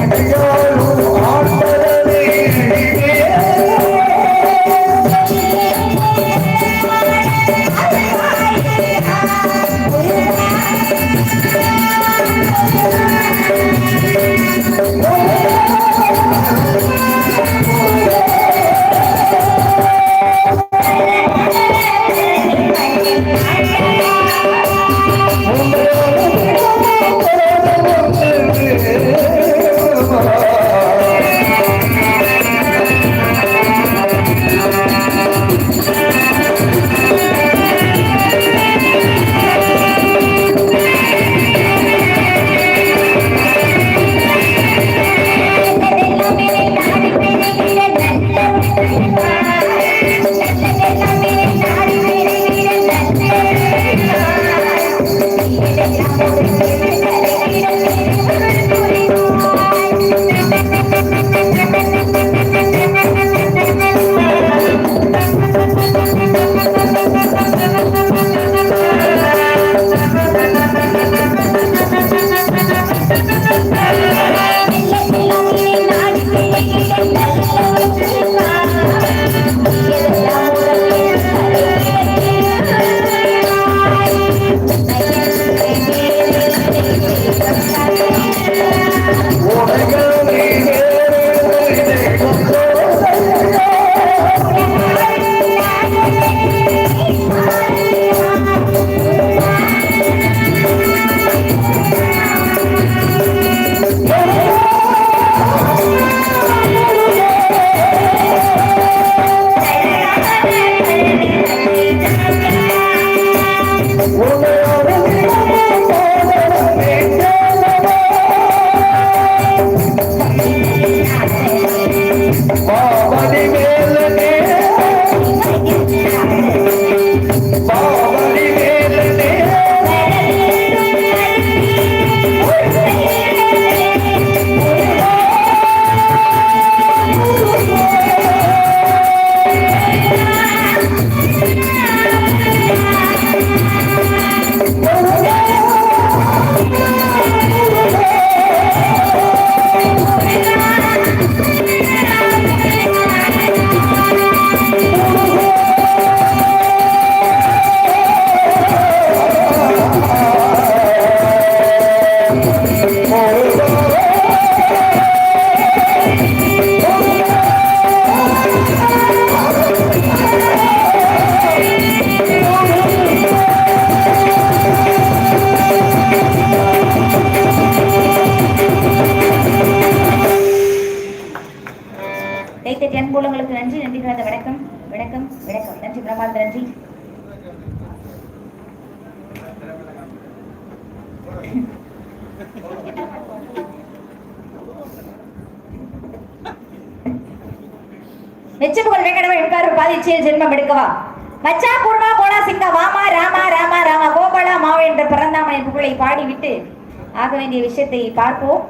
Yeah. மெச்சுப்புகழ் வெங்கடவ எடுக்காரு பாதிச்சியில் ஜென்மம் எடுக்கவா? மச்சா korma Cola சிங்கா வாமா ராமா ராமா ராமா கோபாலா மாவு என்ற பிறந்தாமனின் புகழை பாடிவிட்டு ஆக வேண்டிய விஷயத்தை பார்ப்போம்.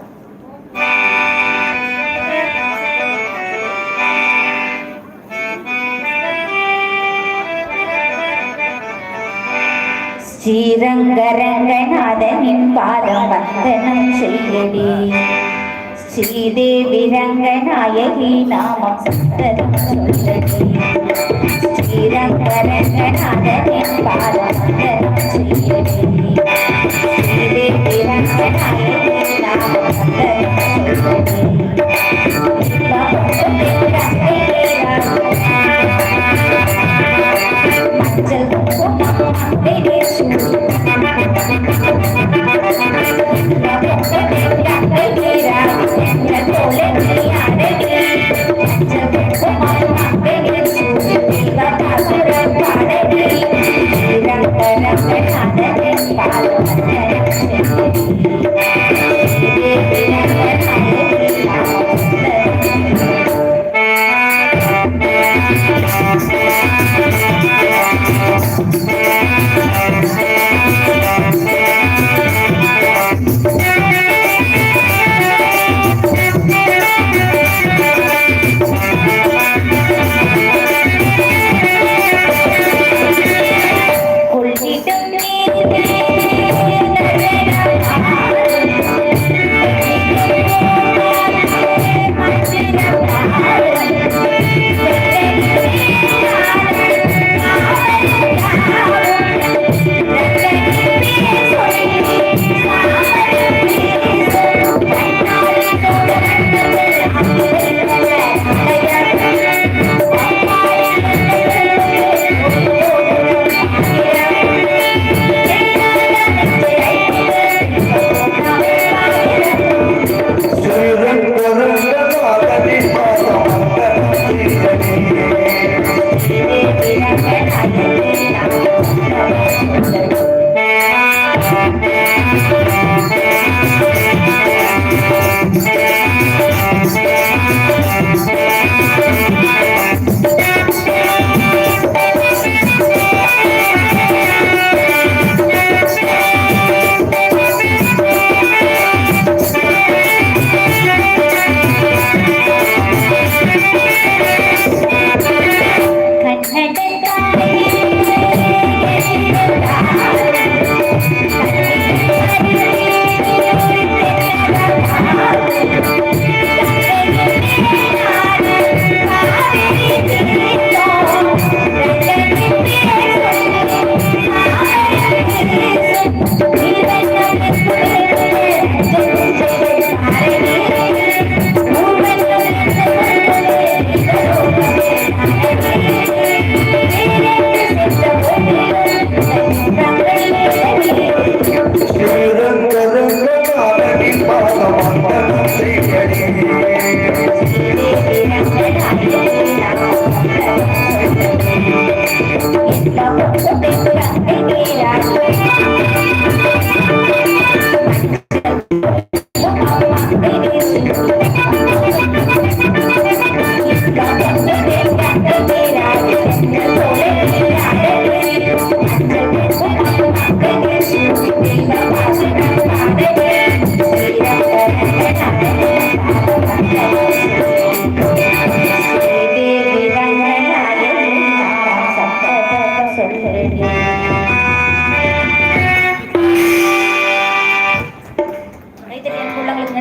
ஸ்ரீரங்கரங்கநாதனின் பாதம் வந்தனம் செய்யடி. ஸ்ரீதேவி ரங்கநாயகி நாமம் சுந்தரம். சொல்லடி ஸ்ரீரங்கரங்கநாதனின் பாதம் ஸ்ரீதேவி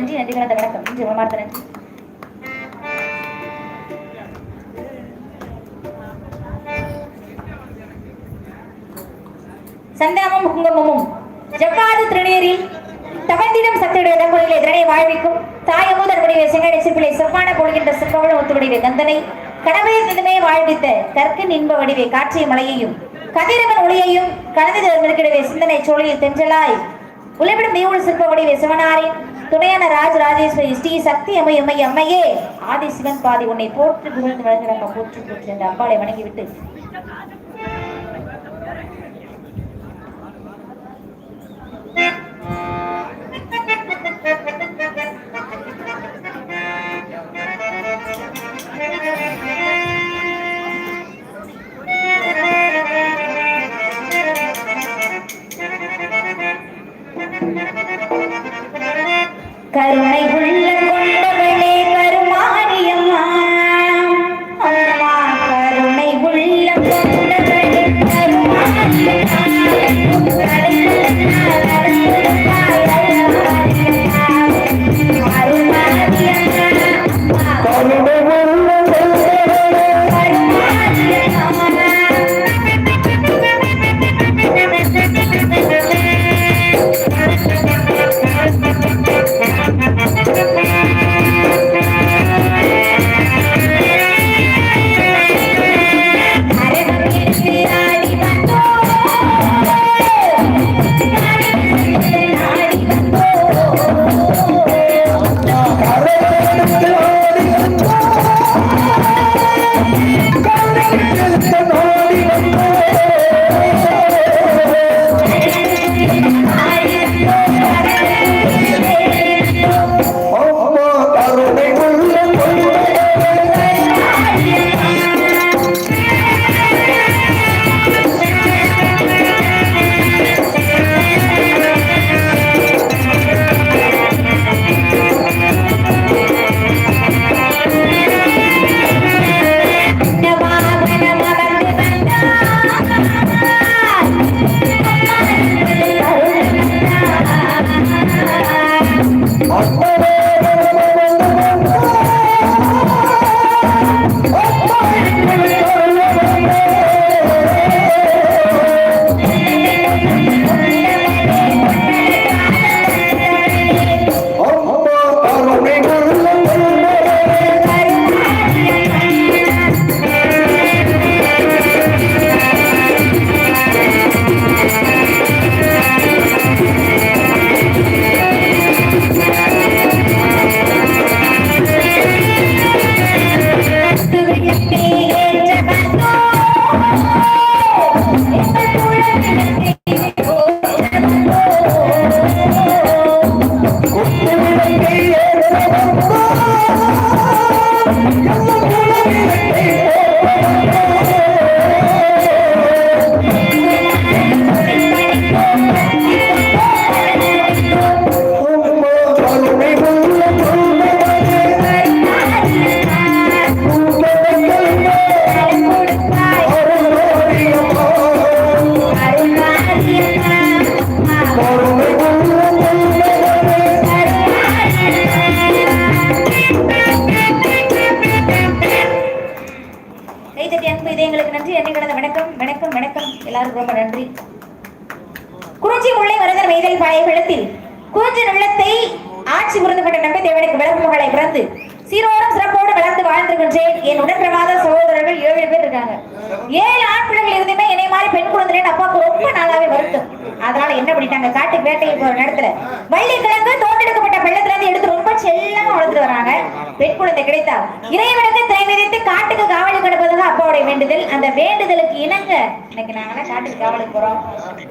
நன்றி நன்றி கலந்த வணக்கம். நன்றி உணமார்த்த நன்றி. சந்தாமும் குங்குமமும் ஜவ்வாது திருநீரில் தவந்திடம் சத்துடைய இடங்களிலே திறனை வாழ்விக்கும் தாயமுதன் வடிவை செங்கடை சிற்பிலை செவ்வான பொழுகின்ற சிற்பவளும் ஒத்து வடிவை கந்தனை கடமை தினமே வாழ்வித்த கற்கின் இன்ப வடிவே காற்றிய மலையையும் கதிரவன் ஒளியையும் கலந்து நிற்கிடவே சிந்தனை சோழியில் தென்றலாய். உலவிடும் நீவுள் சிற்ப வடிவே சிவனாரின் துணையான ராஜ ராஜேஸ்வரி ஸ்ரீ சக்தி அம்மை அம்மை அம்மையே. ஆதி சிவன் பாதி உன்னை போற்று புகழ்ந்து வழங்குகிறாங்க போற்று போற்று என்ற அம்பாளை வணங்கிவிட்டு. கருணை குறிஞ்சி முல்லை மருதர் மெய்தல் பழைய வெள்ளத்தில் குறிஞ்சி உள்ளத்தை ஆட்சி புரிந்து கொண்ட நம்பி தேவனுக்கு விளக்கு மகளை பிறந்து சீரோடும் சிறப்போடு வளர்ந்து வாழ்ந்திருக்கின்றேன். என் உடன்பிரமாத சகோதரர்கள் ஏழு பேர் இருக்காங்க. ஏழு ஆண் பிள்ளைகள் இருந்துமே என்னை மாதிரி பெண் குழந்தைன்னு அப்பாவுக்கு ரொம்ப நாளாவே வருத்தம். அதனால என்ன பண்ணிட்டாங்க? காட்டு வேட்டைக்கு போற நேரத்துல வள்ளி கிழங்கு தோண்டெடுக்கப்பட்ட வெள்ளத்துல இருந்து எடுத்து ரொம்ப செல்லமா வளர்த்துட்டு வராங்க. பெண் குழந்தை கிடைத்தால் இறைவனுக்கு திரை மிதித்து காட்டுக்கு காவல் அப்பாவுடைய வேண்டுதல் அந்த வேண்டுதலுக்கு இணங்க இன்னைக்கு நாங்க காட்டுக்கு காவலுக்கு போறோம்.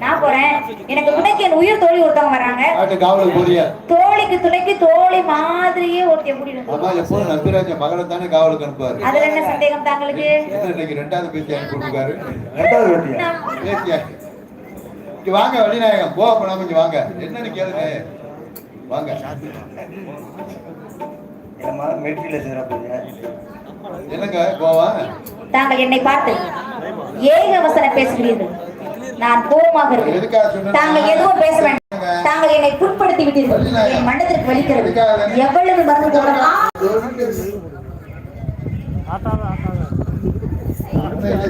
நான் போறேன். எனக்கு துணைக்கு என் உயிர் தோழி ஒருத்தவங்க போறியா? தோழிக்கு துணைக்கு தோழி மாதிரியே ஒருத்தைய கூட்டிட்டு மகளை தானே காவலுக்கு அனுப்புவாரு? அதுல என்ன சந்தேகம் தாங்களுக்கு? இன்னைக்கு ரெண்டாவது பேச்சு அனுப்பிவிட்டுருக்காரு? ரெண்டாவது வாங்க வழிநாயகம் போக போனாம இங்க வாங்க. என்னன்னு கேளுங்க. வாங்க. என்னங்க கோவா தாங்கள் என்னை பார்த்து ஏக வசனம் பேசுகிறீர்கள் நான் கோபமாக இருக்கிறேன் தாங்கள் எதுவும் பேச வேண்டாம் தாங்கள் என்னை புட்படுத்தி விட்டீர்கள் என் மண்டத்திற்கு வலிக்கிறது எவ்வளவு மருந்து போடலாம் உண்மையிலே